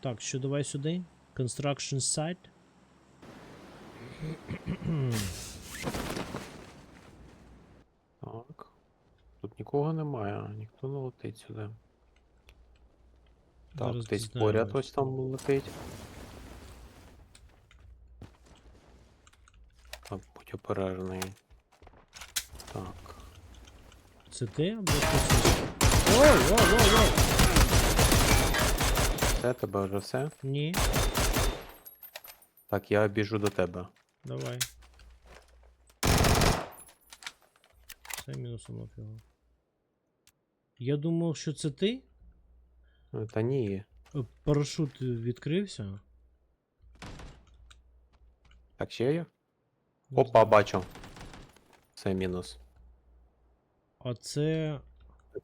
Так, що давай сюди? Construction site. Так. Тут нікого немає, ніхто не летить сюди. Так, Зараз десь дізнаємось. поряд ось там летить. Так, будь обережний. Так. Це ти або хтось? Оу, оу, оу, оу. Все, тебе вже все. Ні, Так, я біжу до тебе. давай. Все мінусом його. Я думав, що це ти? Е, Та ні. Е, Парашут відкрився. Так, ще є? Опа, бачу. Це мінус. А це.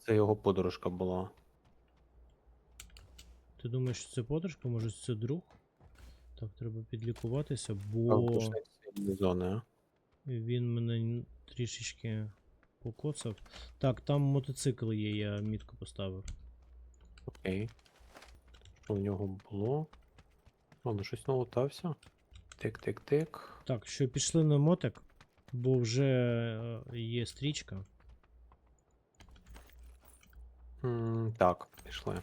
Це його подружка була. Ти думаєш, що це подружка, може це друг? Так, треба підлікуватися, бо зони, а? він мене трішечки покоцав. Так, там мотоцикл є, я мітку поставив. Окей. Що в нього було? О, ну щось налутався. Тик-тик-тик. Так, що пішли на мотик, бо вже е, є стрічка. М, Так, пішли.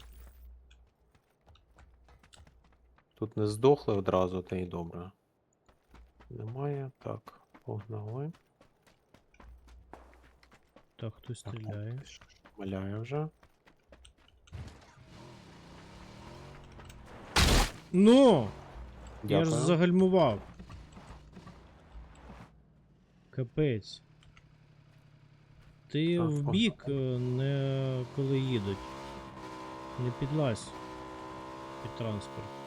Тут не здохли одразу, та й добре. Немає. Так, погнали. Так, хтось стріляє. Маляє вже. Ну! Я ж загальмував. Капець. Ти Так, в бік, е, не коли їдуть. Не підлазь під транспорт.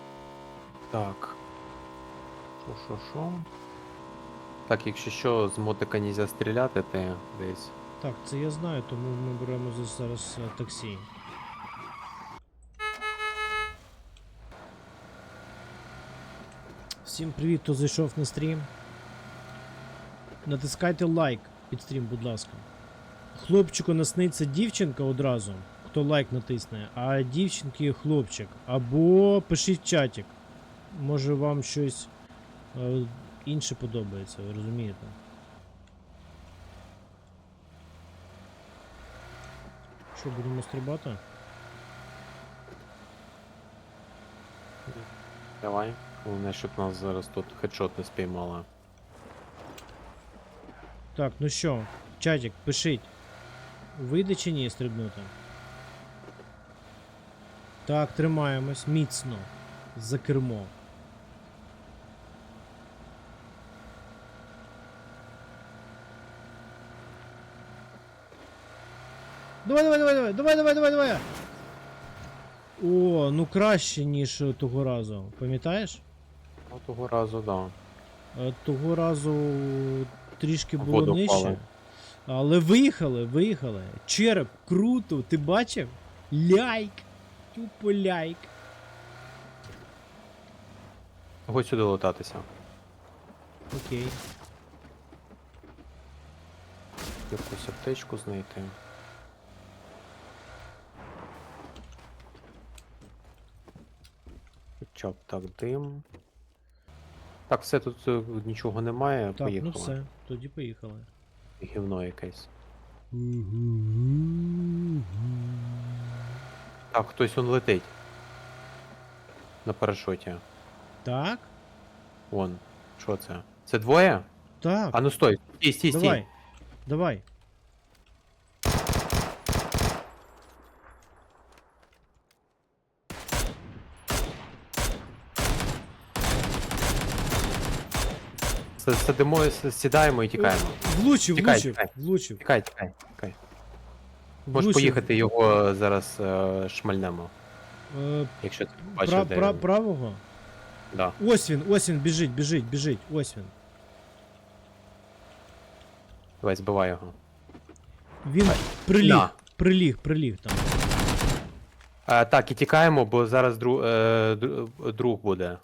Так. Що, що, що? Так, якщо що, з мотика нельзя стріляти, ти десь. Так, це я знаю, тому ми беремо за- зараз е, таксі. Всім привіт, хто зайшов на стрім. Натискайте лайк під стрім, будь ласка. Хлопчику насниться дівчинка одразу, хто лайк натисне, а дівчинки хлопчик. Або пишіть в чатик. Може вам щось е, інше подобається, ви розумієте? Що, будемо стрибати? Давай. Головне, щоб нас зараз тут хедшот не спіймала. Так, ну що, чатик, пишіть. Вийде чи ні стрибнути? Так, тримаємось міцно. За кермо. Давай, давай, давай, давай, давай, давай, давай, давай. О, ну краще, ніж того разу. Пам'ятаєш? Ну, того разу, да. Е, Того разу трішки було воду нижче. впали. Але виїхали, виїхали. Череп, круто, ти бачив? Ляйк. Тупо ляйк. Хоч сюди летатися. Окей. Якусь аптечку знайти. Хоча б так дим. Так, все тут е, нічого немає, Так, поїхали. ну все, тоді поїхали. Гівно якесь. Так, хтось он летить. На парашуті. Так? Вон. Що це? Це двоє? Так. А ну стой. Стій, стій, стій. давай. Давай. С- Сидимо, с- сідаємо і тікаємо. Влучив, Тікай, влучив, тікай. влучив. Тікай, тікай, тікай. Можеш влучив. поїхати його зараз е, шмальнемо, Е, якщо ти бачиш, пра- де пра- він. правого? Да. Ось він, ось він, біжить, біжить, біжить, ось він. Давай, збивай його. Він приліг, На. приліг, приліг там. А, так, і тікаємо, бо зараз дру, е, дру- друг буде.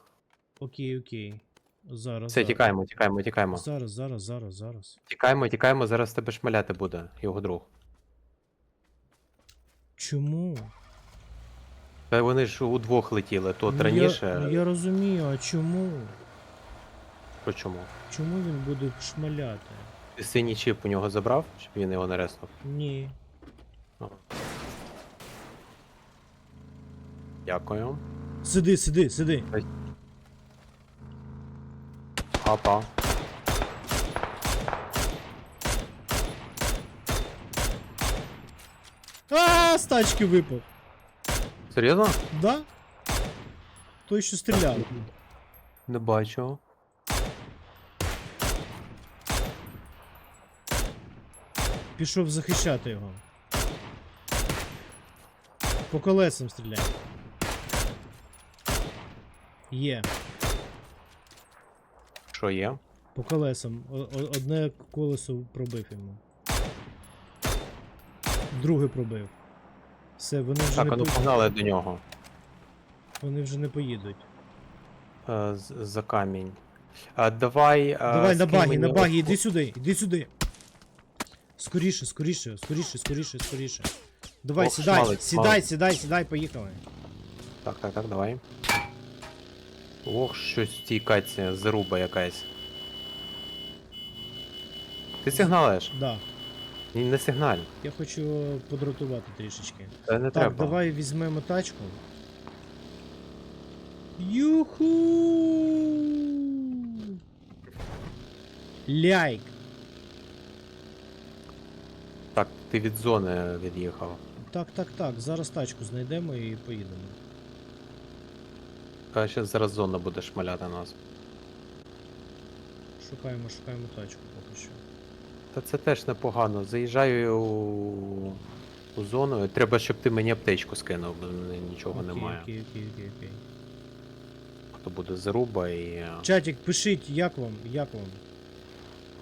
Окей, окей. Зараз. Все, зараз. тікаємо, тікаємо, тікаємо. Зараз, зараз, зараз, зараз. Тікаємо, тікаємо, зараз тебе шмаляти буде, його друг. Чому? Та вони ж удвох летіли, тот Ну, раніше. Я, ну, я розумію, а чому? По чому? Чому він буде шмаляти? Ти синій чіп у нього забрав, щоб він його не реснув? Ні. Дякую. Сиди, сиди, сиди. Апа. А, з тачки випав. Серйозно? Да? Той, що стріляв. Не бачу. Пішов захищати його. По колесам стріляє. Є. Що є? По колесам. О- Одне колесо пробив йому. Друге пробив. Все, вони вже, Так, не, а ну по... погнали до нього. вони вже не поїдуть. Е, за камінь. А, давай. е, Давай на скинь багі, на багі, іди сюди, іди сюди. Скоріше, скоріше, скоріше, скоріше, скоріше. Давай, Ох, сідай, шмалить, сідай, шмалить. сідай, сідай, поїхали. Так, так, так, давай. Ох, щось в цій каці заруба якась. Ти сигналиш? Да. Ні, не сигналь. Я хочу подратувати трішечки. Це не так, треба. давай візьмемо тачку. Юху! Ляйк! Так, ти від зони від'їхав. Так, так, так. Зараз тачку знайдемо і поїдемо. А ще зараз зона буде шмаляти нас. Шукаємо, шукаємо тачку поки що. Та це теж непогано. Заїжджаю у, у зону. Треба, щоб ти мені аптечку скинув, бо в мене нічого окей, немає. Окей, окей, окей, окей. То буде заруба і. е, Чатик, пишіть, як вам, як вам.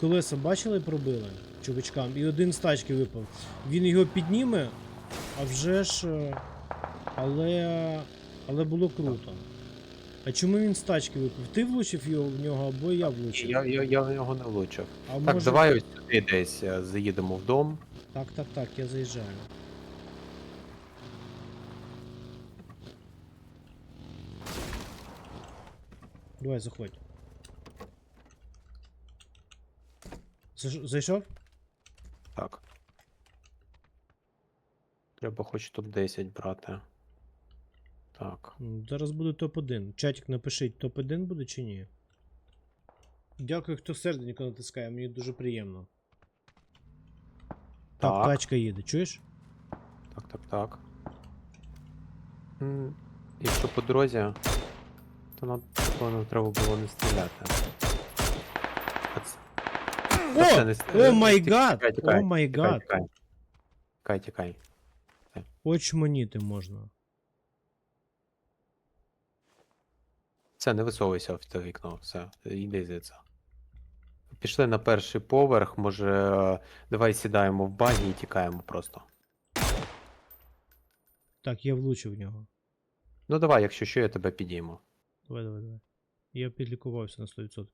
Колеса бачили, пробили чувачкам, і один з тачки випав. Він його підніме, а вже ж. е, Але. Але було круто. А чому він з тачки випав? Ти влучив його в нього або я влучив? Я, я, я в нього не влучив. А Так, може... давай ось сюди десь е, заїдемо в дом. Так, так, так, я заїжджаю. Давай, заходь. Зайшов? Так. Треба хоч топ-10 брати. Зараз буде топ-1. Чатик напишіть, топ-1 буде чи ні. Дякую, хто серденько натискає, мені дуже приємно. Так, Так. тачка їде, чуєш? Так, так, так. М, Якщо по дорозі, то нам напевно, треба було не стріляти. А це- Та це не ст- О май тікай, гад! тікай, тікай, О май гад! тікай. Тікай, тікай. Очманіти можна. Все, не висовуйся в те вікно, все, йди звідси. Пішли на перший поверх, може, давай сідаємо в багі і тікаємо просто. Так, я влучив в нього. Ну давай, якщо що, я тебе підійму. Давай, давай, давай. Я підлікувався на 100%.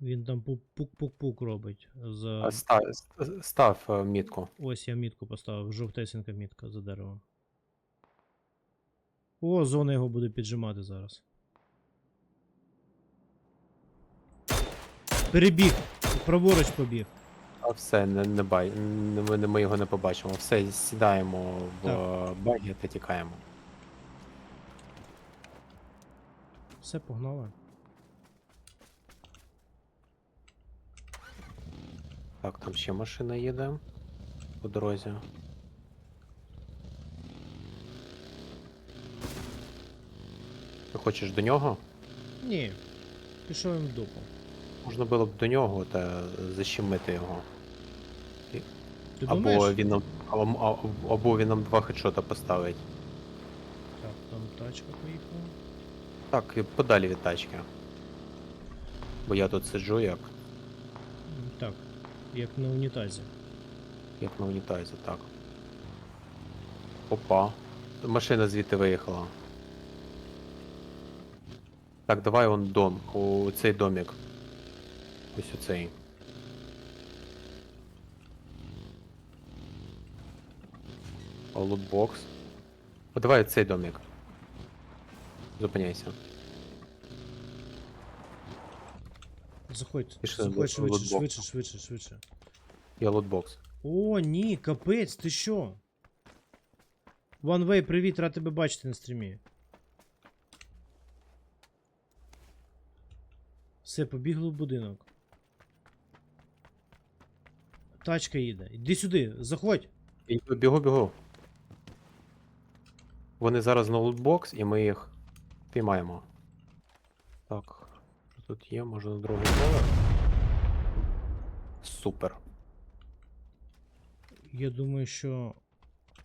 Він там пук- пук-пук-пук робить. За... А, Став, став е, мітку. Ось я мітку поставив, жовтесенька мітка за деревом. О, зона його буде піджимати зараз. Перебіг! Праворуч побіг. А все, не, не бай, не, ми, не- ми його не побачимо. Все, сідаємо в е, багі та тікаємо. Все, погнали. Так, там ще машина їде по дорозі. Ти хочеш до нього? Ні. Пішов їм в дупу. Можна було б до нього та защемити його. Ти Або думаєш? він нам. Або, або- або він нам два хедшота поставить. Так, там тачка поїхала. Так, і подалі від тачки. Бо я тут сиджу як, М, Так, як на унітазі. як на унітазі, так. Опа. Машина звідти виїхала. Так, давай он дом. У цей домик. Ось у цей. Лутбокс. О, давай цей домик. Зупиняйся. Заходь, Пішли, заходь лот- швидше, швидше, швидше, швидше. Я лотбокс. О, ні, капець, ти що? OneWay, привіт, рад тебе бачити на стрімі. Все, побігли в будинок. Тачка їде. Іди сюди, заходь. Бігу, бігу. Вони зараз на лутбокс, і ми їх піймаємо. Так. Що тут є? Може на другий поверх? Супер. Я думаю, що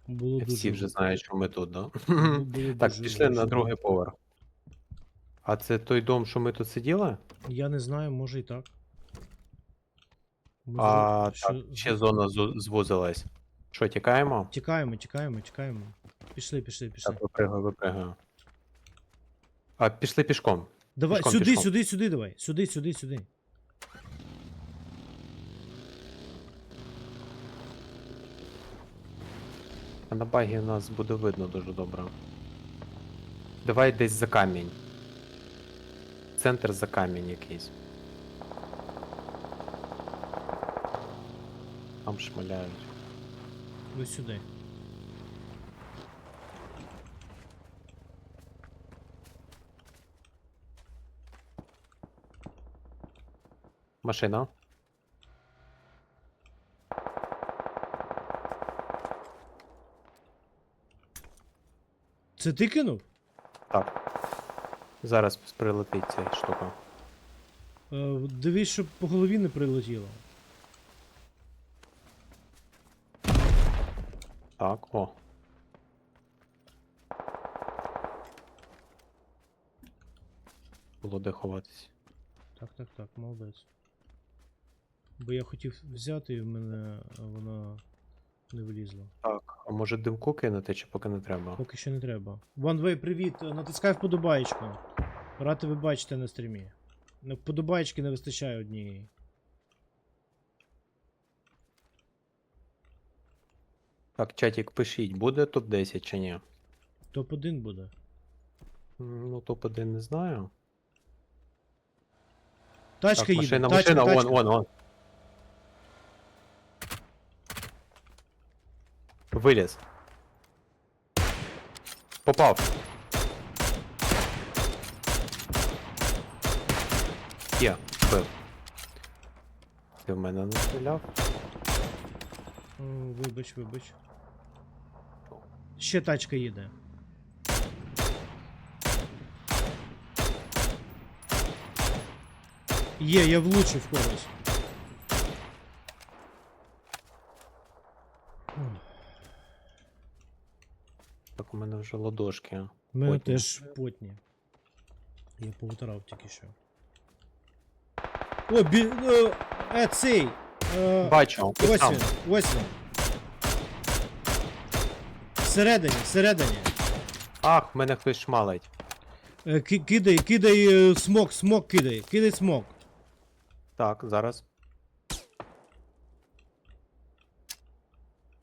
було дуже. Всі вже знають, що ми тут, да? Бу- було Так, дуже пішли на другий поверх. А це той дом, що ми тут сиділи? Я не знаю, може і так. Може, А, що- так, ще зона зу- звузилась. Що, тікаємо? Тікаємо, тікаємо, тікаємо. Пішли, пішли, пішли. Так, випригаю, випригаю. А, пішли пішком. Давай, пішком, сюди, пішком. сюди, сюди, давай. Сюди, сюди, сюди. А на багі нас буде видно дуже добре. Давай десь за камінь. Центр за камінь якийсь. Там шмаляють. Ось сюди. Машина. Це ти кинув? Зараз прилетить ця штука. Е, дивись, щоб по голові не прилетіло. Так, о. Було де ховатись. Так, так, так, молодець. Бо я хотів взяти і в мене е, вона не влізла. Так, а може димку кинути, чи поки не треба? Поки що не треба. OneWay, привіт! Натискай вподобаєчку. Рад тебе бачити на стрімі. На вподобаєчки не вистачає однієї. Так, чатик, пишіть, буде топ-10 чи ні? Топ-1 буде. Ну, топ-1 не знаю. Тачка так, їде. машина, тачка, машина, тачка. вон, вон, вон. Виліз. Попав. Є, вбив. Ти в мене не стріляв? О, вибач, вибач. Ще тачка їде. Є, я влучив когось. Так, у мене вже ладошки. У мене Потні. теж потні. Я повитирав тільки що. О, бі... Е, е, цей! Е, Бачу, ось ось там. він, ось він. Всередині, всередині. Ах, мене хтось шмалить. Е, ки- Кидай, кидай е, смок, смок кидай, кидай смок. Так, зараз.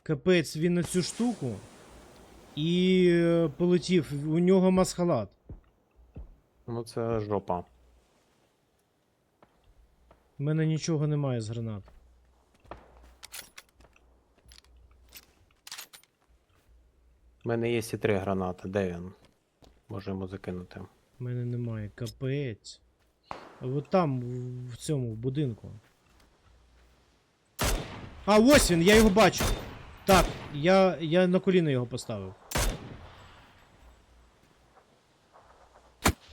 Капець, він на цю штуку. І е, полетів. У нього масхалат. Ну це жопа. У мене нічого немає з гранат. У мене є і три гранати. Де він? Можемо закинути. У мене немає. Капець. А от там, в- цьому, в будинку. А, ось він, я його бачу. Так, я, я на коліно його поставив.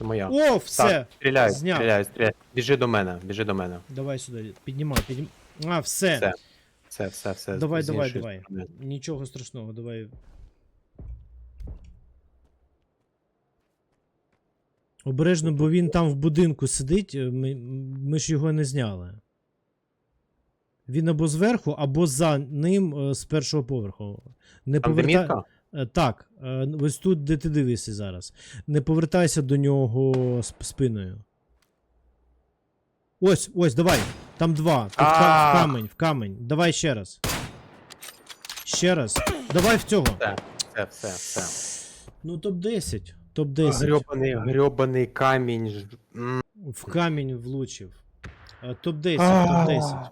Це моя. О, все! Так, стріляй, зняв. стріляй, стріляй. Біжи до мене, біжи до мене. Давай сюди, піднімай, піднімай. А, все. Все. Все, все, все. Давай, з давай, іншої давай. сторони. Нічого страшного, давай. Обережно, бо він там в будинку сидить, е, ми, ми ж його не зняли. Він або зверху, або за ним е, з першого поверху. Не Там де поверта- мітка? Е, Так, е, ось тут, де ти дивишся зараз. Не повертайся до нього спиною. Ось, ось, давай. Там два. Тут в камень, в камень. Давай ще раз. Ще раз. Давай в цього. Все, все, все, все. Ну, топ-10. Топ-10. Грьобаний, грьобаний камінь. В камінь влучив. Е, Топ-10, топ-10.